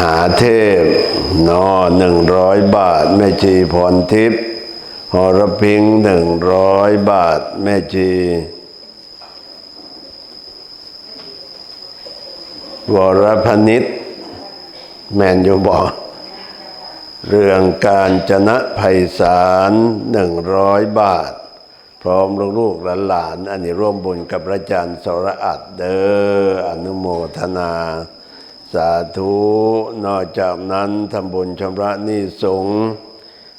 หาเทพนอหนึ่งร้อยบาท แม่ชีพรทิพย์หอระพิงหนึ่งร้อยบาท แม่ชีวรพนิษแมนยูบอกเรื่องการจนะภัยสารหนึ่งร้อยบาท พร้อมลูกๆหลานๆอันนี้ร่วมบุญกับพระอาจารย์สรอัดเด้ออนุโมทนา สาธุนอกจากนั้นทำบุญชำระหนี้สง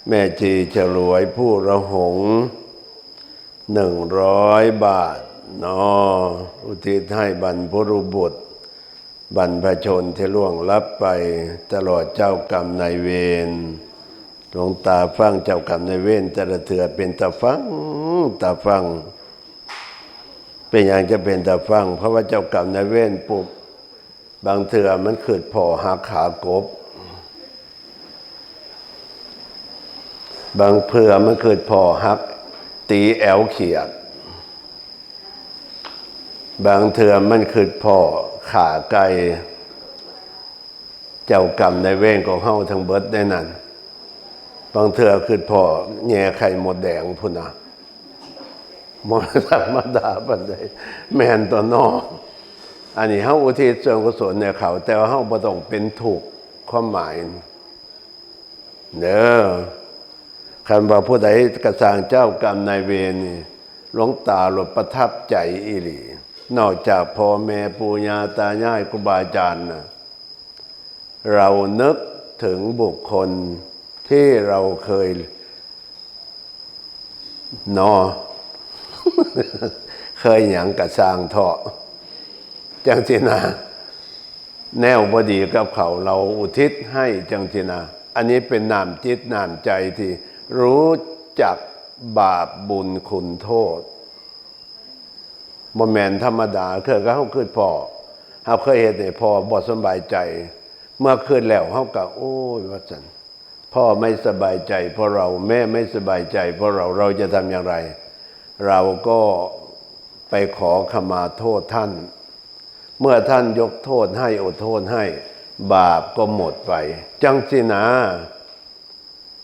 แม่จีฉลวยผู้ระหงหนึ่งร้อยบาทนออุทิศให้บรรพบุรุษบรรพชนที่ล่วงลับไปตลอดเจ้ากรรมนายเวรหลวงตาฟังเจ้ากรรมนายเวรแต่ละเถือเป็นตาฟังตาฟัง เป็นอย่างจะเป็นตาฟัง เพราะว่าเจ้ากรรมนายเวรปุบ บางเถือมันขืดพอหักขากบ บางเพื่อมันขืดพอหัก ตีแอวเขียด บางเถือมันขืดพอขาไก่เจ้ากรรมในเวรของเฮาทั้งเบิดได้นั่นบางเถือคือพอแง่ไข่หมดแดงพุ่นนะมรธรรมดาปันใดแมนตัวนอก อันนี้เฮาอุทิศส่วนกุศลเนี่ยเขา แต่ว่าเฮาบ่ต้องเป็นถูกความหมายเด้อคันว่าผู้ใดกระสางเจ้ากรรมนายเวรนี่หลวงตาหลดประทับใจอีหลีนอกจากพ่อแม่ปู่ย่าตายายครูบาอาจารย์นะเรานึกถึงบุคคลที่เราเคยนอ เคยหยังกระสางเถาะ จังสินะแนวบดีกับเขาเราอุทิศให้จังสินะอันนี้เป็นนามจิตนามใจที่รู้จักบาปบุญคุณโทษบ่แมนธรรมดาเคยก็เขาคืดพอเขาเคยเห็นเนี่ยพอบ่สบายใจ เมื่อคืนแล้วเขาก็โอ้ยว่าสันพ่อไม่สบายใจ เพราะเราแม่ไม่สบายใจ เพราะเราเราจะทำอย่างไร เราก็ไปขอขมาโทษท่าน เมื่อท่านยกโทษให้อดโทษให้ บาปก็หมดไป จังสินะ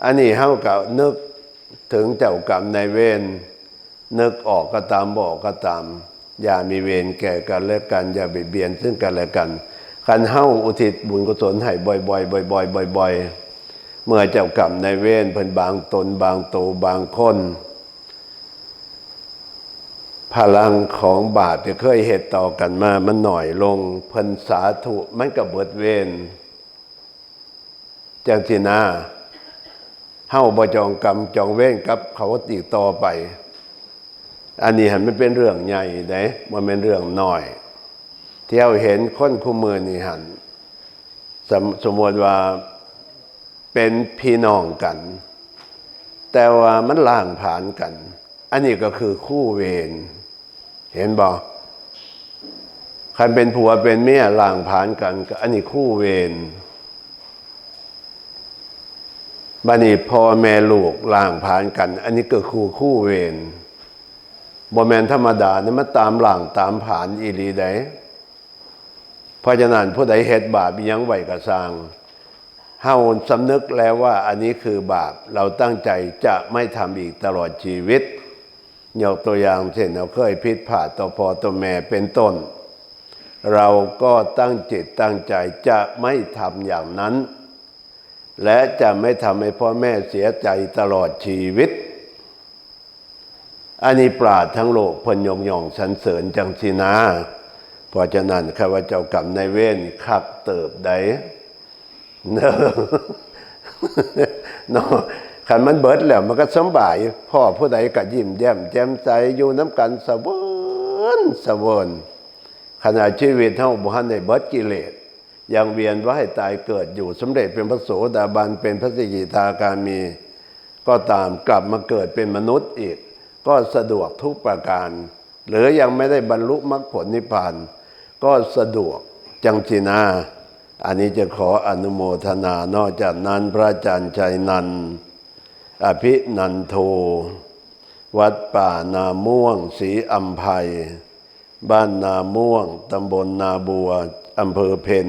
อันนี้เฮากับนึกถึงเจ้ากรรมในายเวรนึกออกก็ตามบอกก็ตาม อย่ามีเวรแก่กันและกัน อย่าเบียดเบียนซึ่งกันและกันคันเฮาอุทิศบุญกุศลให้บ่อยๆบ่อยๆบ่อยๆเมื่อเจ้ากรรมในายเวรเพิ่นบางตนบางโตบางคน พลังของบาปที่เคยเหตุต่อกันมา มันหน่อยลงเพันสาธุมันก็เบิดเวนจังสินาเฮาบ่จองกรรมจองเว้นกับเขาติดต่อไป อันนี้หันมันเป็นเรื่องใหญ่เด้มันเป็นเรื่องน้อยที่เราเห็นคนคู่มือนี่หันสมสมมติว่าเป็นพี่น้องกัน แต่ว่ามันล่างผ่านกัน อันนี้ก็คือคู่เวร เห็นบอกใครเป็นผัวเป็นเมียล่างผ่านกันก็อันนี้คู่เวรบันนี้พ่อแม่ลูกล่างผ่านกัน อันนี้ก็คือคู่เวรบ่แมนธรรมดานี่มันตามหลังตามผ่านอีหลีได้เพราะฉะนั้นผู้ใดเฮ็ดบาปยังไหวกระสร้างเฮาสำนึกแล้วว่าอันนี้คือบาปเราตั้งใจจะไม่ทำอีกตลอดชีวิต ยกตัวอย่างเช่นเราเคยพิษผ่าต่อพอต่อแม่เป็นต้น เราก็ตั้งจิตตั้งใจจะไม่ทำอย่างนั้น และจะไม่ทำให้พ่อแม่เสียใจตลอดชีวิต อันนี้ปราดทั้งโลกพนยงยองสรรเสริญจังสินาเพราะฉะนั้นข้าพเจ้ากรรมในายเวรคักเติบใดเนอะเนาะ ขันมันเบิดแล้วมันก็สบายพ่อผู้ใดก็ยิ้มแย้มแจ่มใสอยู่น้ำกันสะเวินสะเวนขณะชีวิตเท่าบุหันในเบิดกิเลสยังเวียนว่ายตายเกิดอยู่สำเร็จเป็นพระโสดาบันเป็นพระสกิทาคามี ก็ตามกลับมาเกิดเป็นมนุษย์อีก ก็สะดวกทุกประการ หรือยังไม่ได้บรรลุมรรคผลนิพพาน ก็สะดวกจังจีนาอันนี้จะขออนุโมทนานอกจากนั้นพระอาจารย์ชัยนันท์ อภินันโท วัดป่านาม่วงศรีอัมภัย บ้านนาม่วงตำบลนาบัวอำเภอเพน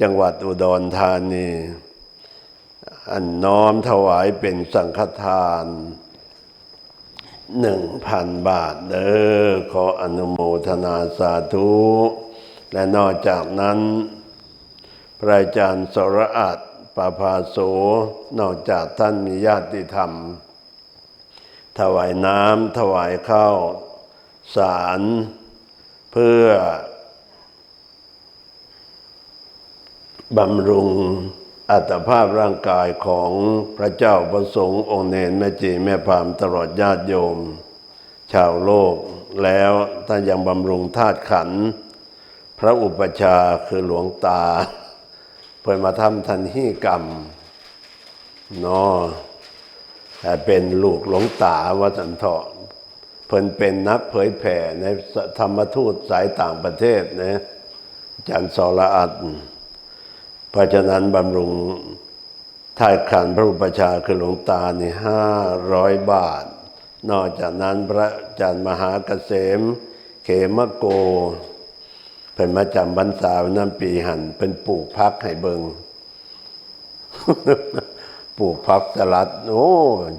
จังหวัดอุดรธานี อันน้อมถวายเป็นสังฆทานหนึ่งพันบาทเด้อขออนุโมทนาสาธุ และนอกจากนั้น พระอาจารย์สรอัต ปาภาโส นอกจากท่านมีญาติธรรม ถวายน้ำถวายข้าวสารเพื่อบำรุงอัตภาพร่างกายของพระเจ้าประสงค์องค์เนนแม่จีแม่พามตลอดญาติโยม ชาวโลกแล้วท่านยังบำรุงธาตุขัน พระอุปชาคือหลวงตา พื่อมาทำทันหีกรรมเนาะแต่เป็นลูกหลวงตาวัสันเถาะเพิ่นเป็นนักเผยแผ่ในธรรมทูตสายต่างประเทศนะจารย์สรอัตเพราะฉะนั้นบำรุงท่ายขันพระอุปชาคือหลวงตานี่ห้าร้อยบาท นอกจากนั้นพระจารย์มหาเกษม เขมโก เป็นมาจำบรรษาน้ำปีหันเป็นปลูกพักให้เบิงปลูกพักสลัด โอ้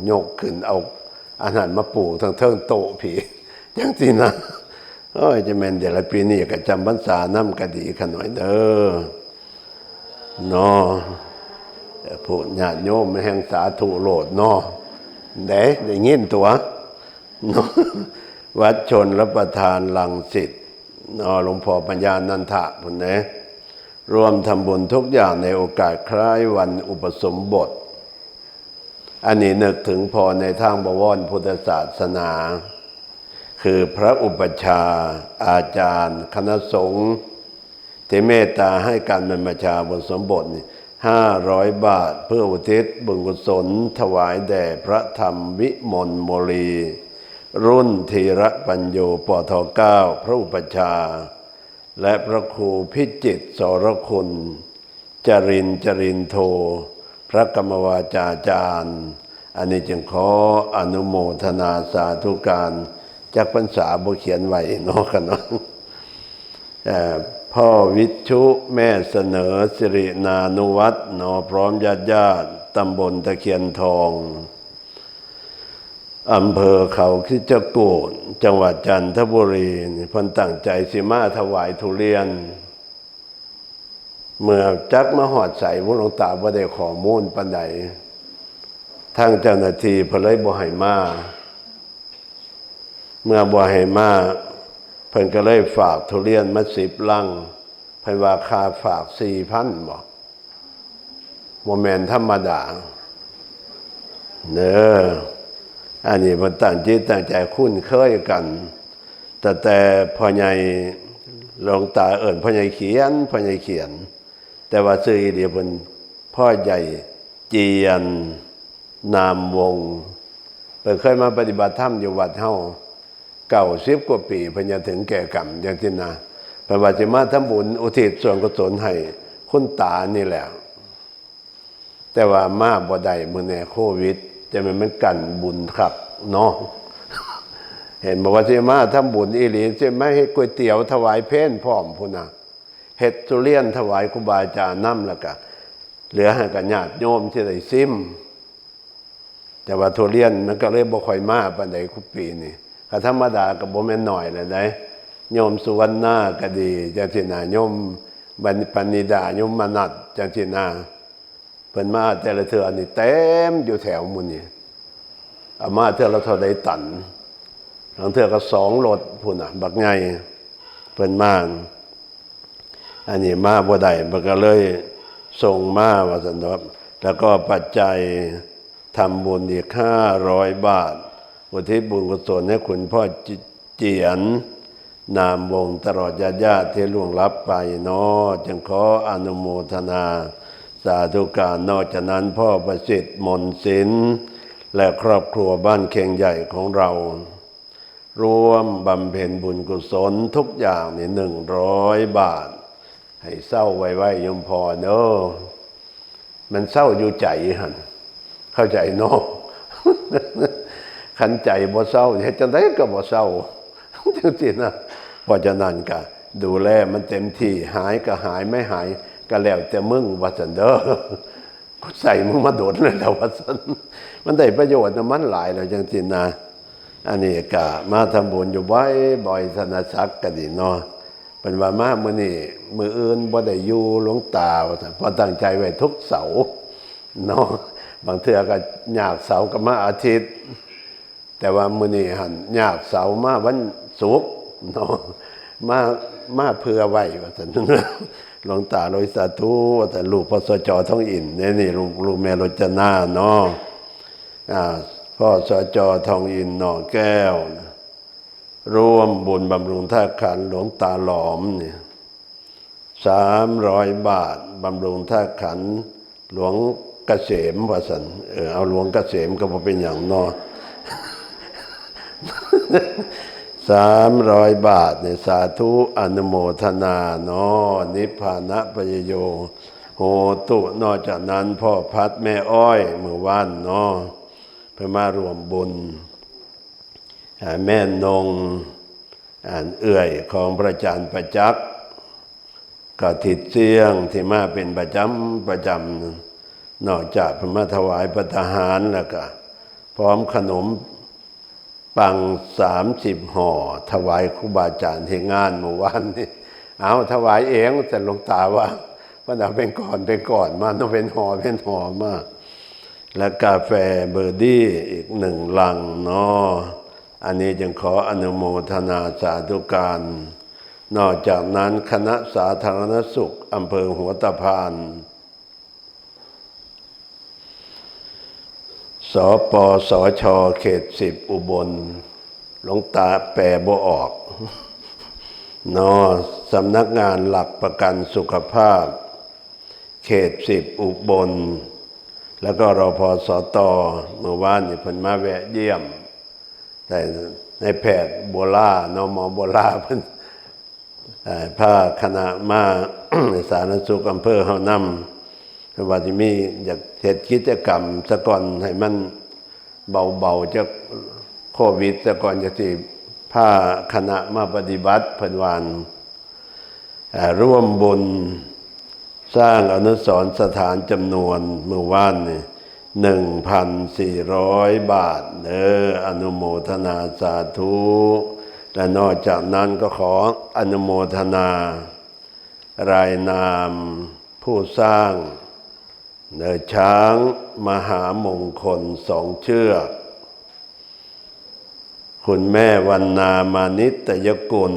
ยกขึ้นเอาอาหารมาปลูกทั้งเทิงโตผีจังสินะโอ้ยจะแม่นเดี๋ยวละปีนี้ก็จำบรรษาน้ำกะดีขน่อยเด้อเนาะผู้ญาติโยมแห่งสาธุโลดเนาะเด้ได้ยินตัวเนาะวัดชนรับประทานลังสิตเนาะหลวงพ่อปัญญานันทะพุนเนะรวมทำบุญทุกอย่างในโอกาสคล้ายวันอุปสมบท อันนี้นึกถึงพอในทางบวรพุทธศาสนา คือพระอุปชา อาจารย์ คณะสงฆ์ที่เมตตาให้การบรรพชาบทสมบทห้าร้อยบาทเพื่ออุทิศบุญกุศลถวายแด่พระธรรมวิมลโมลี รุ่นธีระปัญโยปทเก้าพระอุปชฌาย์และพระครูพิจิตรสรคุณ จรินจรินโท พระกรรมวาจาจารย์ อันนี้จึงขออนุโมทนาสาธุการจากพรรษาบุเขียนไว้นาะกันเนาะเอ่อพ่อวิชุแม่เสนอสิรินานุวัตรนอพร้อมญาติญาติตำบลตะเคียนทอง อำเภอเขาคิจกูฏจังหวัดจันทบุรีพันตั้งใจสิมาถวายทุเรียน เมื่อจักมาหอดใส่พระหลวงตาบ่ได้ขอมูลปันใดทางเจ้าหน้าที่เพนเลยบ่ให้มา เมื่อบ่ให้มาเพิ่นก็เลยฝากทุเรียนมาสิบลังเพิ่นว่าคาฝากสี่พันบอกโมเมนธรรมดาเด้อ อันนี้มันตั้งจิตตั้งใจคุ้นเคยกัน แต่แต่พ่อใหญ่หลวงตาเอิ่นพ่อใหญ่เขียนพ่อใหญ่เขียน แต่ว่าซื้อเดียวเป็นพ่อใหญ่เจียนนามวงเพิ่นเคยมาปฏิบัติธรรมอยู่วัดเฮาเก่าสิบกว่าปีพันจะถึงแก่กรรมอย่างที่นาพระบาจิมาทำบุญอุทิศส่วนกุศลให้คุณตานี่แหละแต่ว่ามาบ่ได้มือแน่โควิด จะมันมันกันบุญครับเนาะเห็นบอกว่าสิมาทำบุญอีหลีจะไม่ให้ก๋วยเตี๋ยวถวายเพนพร้อมพุนะเฮ็ดทุเรียนถวายครูบาอาจารย์น้ำแล้วก็เหลือให้กับญาติโยมที่ได้ซิม แต่ว่าทุเรียนมันก็เลยบ่ค่อยมาปานใดคุปีนี่ก็ธรรมดาก็บ่แม่นหน้อยเลยไดโยมสุวรรณาก็ดีจังซี่นะโยมบันปณิดาโยมมนัดจังซี่นะเพิ่นมาแต่ละเทื่อนี่เต็มอยู่แถวมู่นี่อามาเทื่อละเท่าใดตันบางเทือก็สองรถพุ่นน่ะ บักไงเพิ่นมาอันนี้มาบ่ได้มันก็เลยส่งมาว่าซั่นเนาแล้วก็ปัจจัยทำบุญอีกห้าร้อยบาทอุทิศบุญกุศลให้คุณพ่อจเจียน นามวงตลอดญาติญาติที่ล่วงลับไปเนาะจึงขออนุโมทนาาธุการนอกจากนั้นพ่อประสิทธิ์มนศิลป์และครอบครัวบ้านเคียงใหญ่ของเรารวมบำเพ็ญบุญกุศลทุกอย่างนี่หนึ่งร้อยบาท ให้เศร้าไว้ไว้ยมพอเนอะมันเศร้าอยู่ใจหันเข้าใจเนาะขันใจบ่เศร้าเฮ็ดจังไดก็บ่เศร้าจริงๆนะเพราะฉะนั้นก็ดูแลมันเต็มที่หายก็หายไม่หาย ก็แล้วแต่มึงว่าสันเด้อกูใส่มึงมาโดดเลยแล้วว่าสันมันได้ประโยชน์นะมันหลายแล้วจังสินะอันนี้ก็มาทำบุญอยู่บ่อยบ่อยธนศักดิ์ก็ดีเนาะเป็นว่ามามื้อนี้มื้ออื่นบ่ได้อยู่หลวงตาพอตั้งใจไว้ทุกเสาเนาะบางเทื่อก็ยากเสาร์ก็มาอาทิตย์ แต่ว่ามื้อนี้หันยากเสามาวันศุกร์เนาะมามาเพื่อไว้ว่าซั่น หลวงตาโลยสาธุแต่ลูกพสจท้องอินเนี่ยนี่ลูกลูกแม่รจนาเนาะพ่อสจทองอินหน่อแก้ว ร่วมบุญบำรุงท่าขันหลวงตาหลอมเนี่ยสามร้อยบาทบำรุงท่าขันหลวงเกษมวสันเออเอาหลวงเกษมก็บ่เป็นอย่างเนอ สามร้อยบาทเนี่ยสาธุอนุโมทนาเนาะนิพพานะปยโย โหตุนอกจากนั้นพ่อพัดแม่อ้อยเมื่อวานเนาะเพื่อมารวมบุญอ่าแม่นงอ่านเอื่อยของพระอาจารย์ประจักษ์ก็ทิดเสียงที่มาเป็นประจำประจำนอกจากพระมาถวายประทหารแล้วก็พร้อมขนม ปังสามสิบห่อ ถวายครูบาอาจารย์ที่งานเมื่อวานนี่เอาถวายเองแต่หลวงตาว่ามันเอาเป็นก่อนเป็นก่อนมาต้องเป็นห่อเป็นห่อมาก และกาแฟเบอร์ดี้อีกหนึ่งลังเนาะอันนี้จึงขออนุโมทนาสาธุการ นอกจากนั้นคณะสาธารณสุขอำเภอหัวตะพาน สปสช เขตสิบอุบล หลวงตาแปลบ่ออก นอสำนักงานหลักประกันสุขภาพ เขตสิบอุบล แล้วก็รอพอสอตอเมื่อวานนี่เพิ่นมาแวะเยี่ยม แต่ในแพทย์โบลานอหมอโบลาเพิ่นเอ่าคณะมาสาธารสุขอำเภอเฮานำ คือว่าที่มีอยากเฮ็ดกิจกรรมสะก่อนให้มันเบาๆจากโควิดสะก่อนจะที่พาคณะมาปฏิบัติเพิ่นวานร่วมบุญสร้างอนุสรสถานจำนวนเมื่อวานนี่หนึ่งพันสี่ร้อยบาทเด้ออนุโมทนาสาธุและนอกจากนั้นก็ขออนุโมทนา รายนามผู้สร้าง เนื้อช้างมหามงคลสองเชือก คุณแม่วันนามานิตยกุล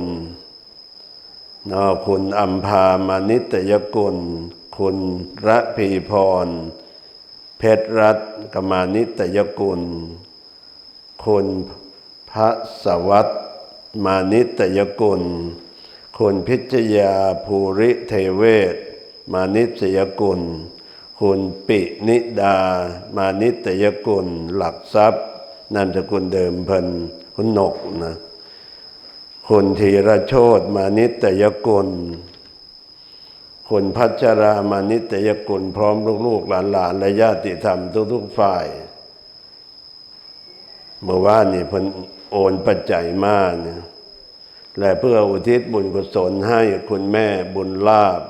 นอคุณอัมพามานิตยกุล คุณระพีพร เพชรรัตน์กมานิตยกุล คุณพระสวัสดิ์มานิตยกุล คุณพิจยาภูริเทเวศมานิตยกุล คุณปินิดา มานิตยกุล หลักทรัพย์นามสกุลเดิมพิ่นคุณนกนะคุณธีรโชตมานิตยกุลคุณพัชรามานิตยกุลพร้อมลูกๆหลานๆและญาติธรรมทุกๆฝ่าย เมื่อวานนี่พนโอนปัจจัยมาเนี่ยและเพื่ออุทิศบุญกุศลให้คุณแม่บุญลาบ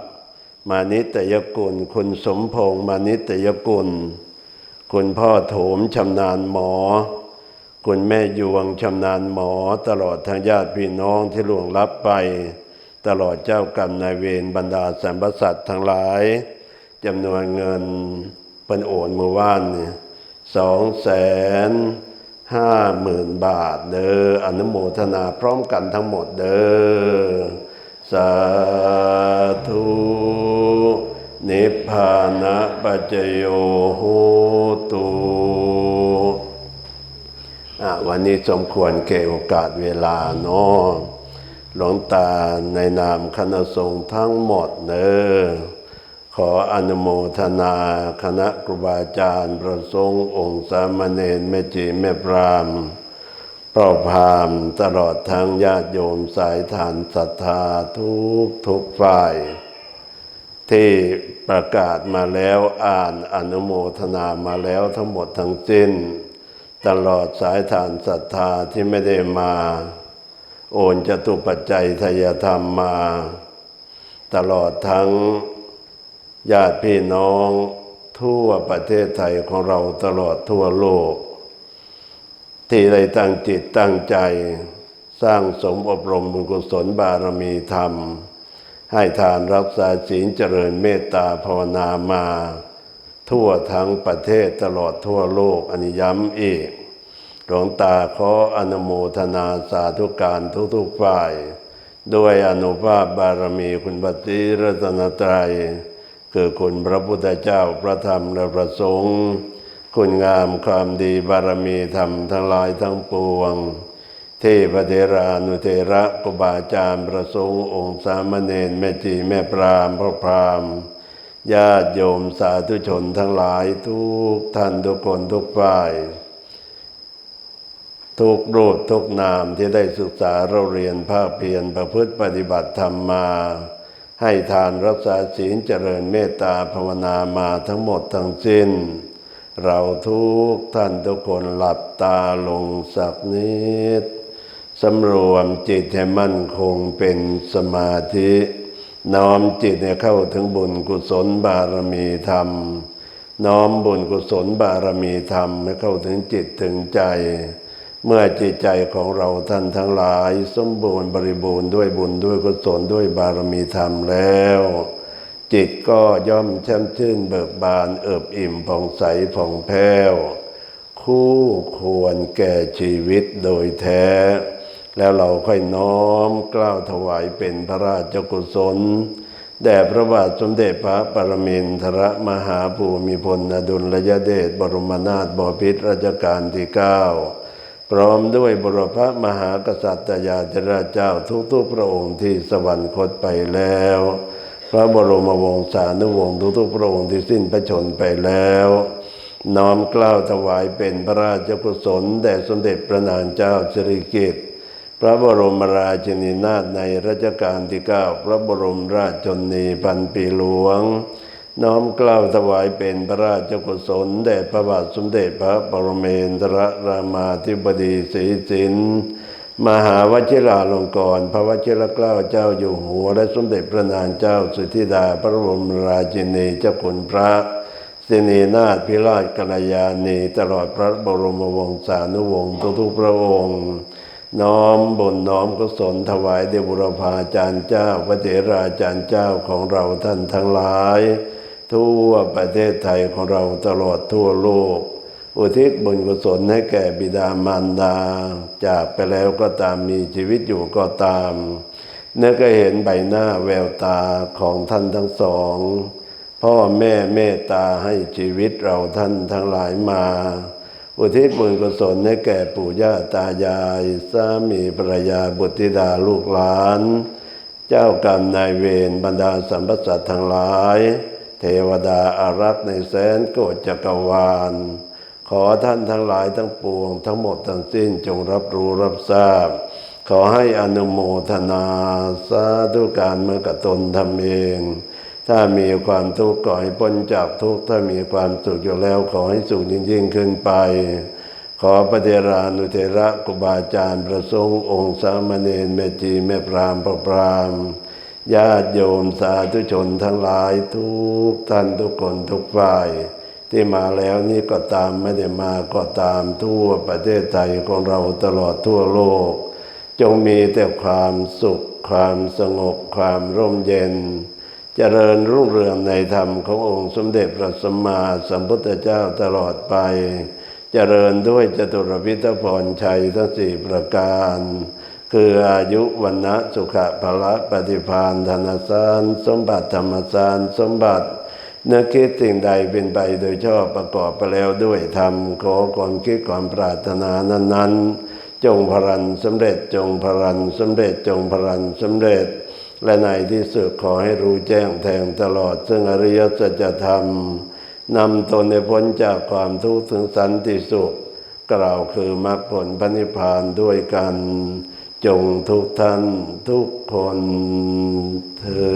มานิตยกุล คุณสมพงษ์มานิตยกุล คุณพ่อโถมชำนาญหมอ คุณแม่ยวงชำนาญหมอ ตลอดทางญาติพี่น้องที่หลวงลับไป ตลอดเจ้ากรรมนายเวรบรรดาสรรพสัตทั้งหลายจำนวนเงินเป็นโอนเมื่อวานนี่สองแสนห้าหมื่นบาทเด้ออนุโมทนาพร้อมกันทั้งหมดเด้อสาธุ นิพพานะปัจโยโหตุวันนี้สมควรเก่โอกาสเวลาเนาะหลวงตาในนามคณะสงฆ์ทั้งหมดเนอขออนุโมทนาคณะครูบาอาจารย์ ประสงค์องค์สามเณรแม่จีแม่พรามเป้าพามตลอดทั้งญาติโยมสายฐานศรัทธาทุกทุกฝ่าย ที่ประกาศมาแล้วอ่านอนุโมทนามาแล้วทั้งหมดทั้งสิ้น ตลอดสายฐานศรัทธาที่ไม่ได้มา โอนจตุปัจจัยทยธรรมมา ตลอดทั้งญาติพี่น้องทั่วประเทศไทยของเราตลอดทั่วโลก ที่ได้ตั้งจิตตั้งใจ สร้างสมอบรมบุญกุศลบารมีธรรม ให้ทานรักษาศีลเจริญเมตตาภาวนามา ทั่วทั้งประเทศตลอดทั่วโลกอันย้ำอีกหลวงตาขออนุโมทนาสาธุการทุกๆฝ่าย ด้วยอนุภาพบารมีคุณปฏิรัตนตรัย คือคุณพระพุทธเจ้าพระธรรมและพระสงฆ์คุณงามความดีบารมีธรรมทั้งหลายทั้งปวง เทพเทรานุเทระกุบาอาจารย์ประสงค์องค์สามเณรแม่จีแม่พรามพระพรามญาติโยมสาธุชนทั้งหลายทุกท่านทุกคนทุกฝ่าย ทุกรูปทุกนามที่ได้ศึกษาเราเรียนภาคเพียรประพฤติปฏิบัติธรรมมา ให้ทานรักษาศีลเจริญเมตตาภาวนามาทั้งหมดทั้งสิ้น เราทุกท่านทุกคนหลับตาลงสักนิด สำรวมจิตให้มั่นคงเป็นสมาธิ น้อมจิตให้เข้าถึงบุญกุศลบารมีธรรม น้อมบุญกุศลบารมีธรรมให้เข้าถึงจิตถึงใจ เมื่อจิตใจของเราท่านทั้งหลาย สมบูรณ์บริบูรณ์ด้วยบุญด้วยกุศลด้วยบารมีธรรมแล้ว จิตก็ย่อมแช่มชื่นเบิกบานเอิบอิ่มผ่องใสผ่องแผ้วคู่ควรแก่ชีวิตโดยแท้ แล้วเราค่อยน้อมกล้าวถวายเป็นพระราชกุศลแด่พระบาทสมเด็จพระปรมินทรมหาภูมิพลอดุลยเดชบรมนาถบพิตรรัชกาลที่เก้าพร้อมด้วยบรพมหากษัตริยาธิราชเจ้าทุกๆพระองค์ที่สวรรคตไปแล้ว พระบรมวงศานุวงศ์ทุกๆพระองค์ที่สิ้นพระชนไปแล้ว น้อมกล้าวถวายเป็นพระราชกุศลแด่สมเด็จพระนางเจ้าสิริกิติ์ พระบรมราชินีนาถในรัชกาลที่เก้าพระบรมราชชนนีพันปีหลวง น้อมเกล้าวถวายเป็นพระราชกุศลแด่พระบาทสมเด็จพระปรเมนทรรามาธิบดีศรีสินมหาวชิราลงกรณ์พระวชิรเกล้าเจ้าอยู่หัว และสมเด็จพระนางเจ้าสุธิดาพระบรมราชินีเจ้าคุณพระสินีนาถพิราชกัลยาณีตลอดพระบรมวงศานุวงศ์ทุกๆพระองค์ น้อมบุญน้อมกุศลถวายเดบุรพาจารย์เจ้าพระเถราจารย์เจ้าของเราท่านทั้งหลาย ทั่วประเทศไทยของเราตลอดทั่วโลก อุทิศบุญกุศลให้แก่บิดามารดา จากไปแล้วก็ตามมีชีวิตอยู่ก็ตามเนื้อก็เห็นใบหน้าแววตาของท่านทั้งสอง พ่อแม่เมตตาให้ชีวิตเราท่านทั้งหลายมา อุทิศบุญกุศลให้แก่ปู่ย่าตายายสามีภรรยาบุตรธิดาลูกหลาน เจ้ากรรมนายเวรบรรดาสัมปสัตทั้งหลาย เทวดาอารักษ์ในแสนโกฏจักรวาล ขอท่านทั้งหลายทั้งปวง ทั้งหมดทั้งสิ้นจงรับรู้รับทราบ ขอให้อนุโมทนา สาธุการเมื่อกตนทำเอง ถ้ามีความทุกข์ก็ให้พ้นจากทุกข์ถ้ามีความสุขอยู่แล้วขอให้สุขยิ่งยิ่งขึ้นไป ขอพระเทรานุเทระกุบาอาจารย์ประสงค์องค์สามเณรแม่จีแม่พรามพระพรามญาติโยมสาธุชนทั้งหลายทุกท่านทุกคนทุกฝ่าย ที่มาแล้วนี่ก็ตามไม่ได้มาก็ตามทั่วประเทศไทยของเราตลอดทั่วโลก จงมีแต่ความสุขความสงบความร่มเย็น เจริญรุ่งเรืองในธรรมขององค์สมเด็จพระสัมมาสัมพุทธเจ้าตลอดไป เจริญด้วยจตุรพิทพรชัยทั้งสี่ประการ คืออายุวันนะสุขะพละปฏิพานธนสารสมบัติธรรมสารสมบัติเนื้อคิดสิ่งใดเป็นไปโดยชอบประกอบไปแล้วด้วยธรรมขอความคิดความปรารถนานั้น ๆ จงพรันสำเร็จจงพรันสำเร็จจงพรันสำเร็จ และในที่สุดขอให้รู้แจ้งแทงตลอด ซึ่งอริยสัจธรรมนำตนให้พ้นจากความทุกข์ถึงสันติสุข กล่าวคือมรรคผลพระนิพพานด้วยกัน จงทุกท่านทุกคนเถิ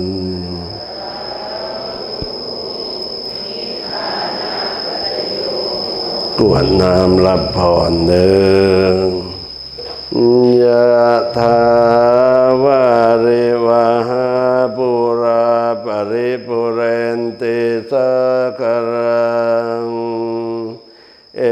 ดกวดน้ำรับพรเดิง ยะถาวาริวหาปุราปริปุเรนติสักรังเอ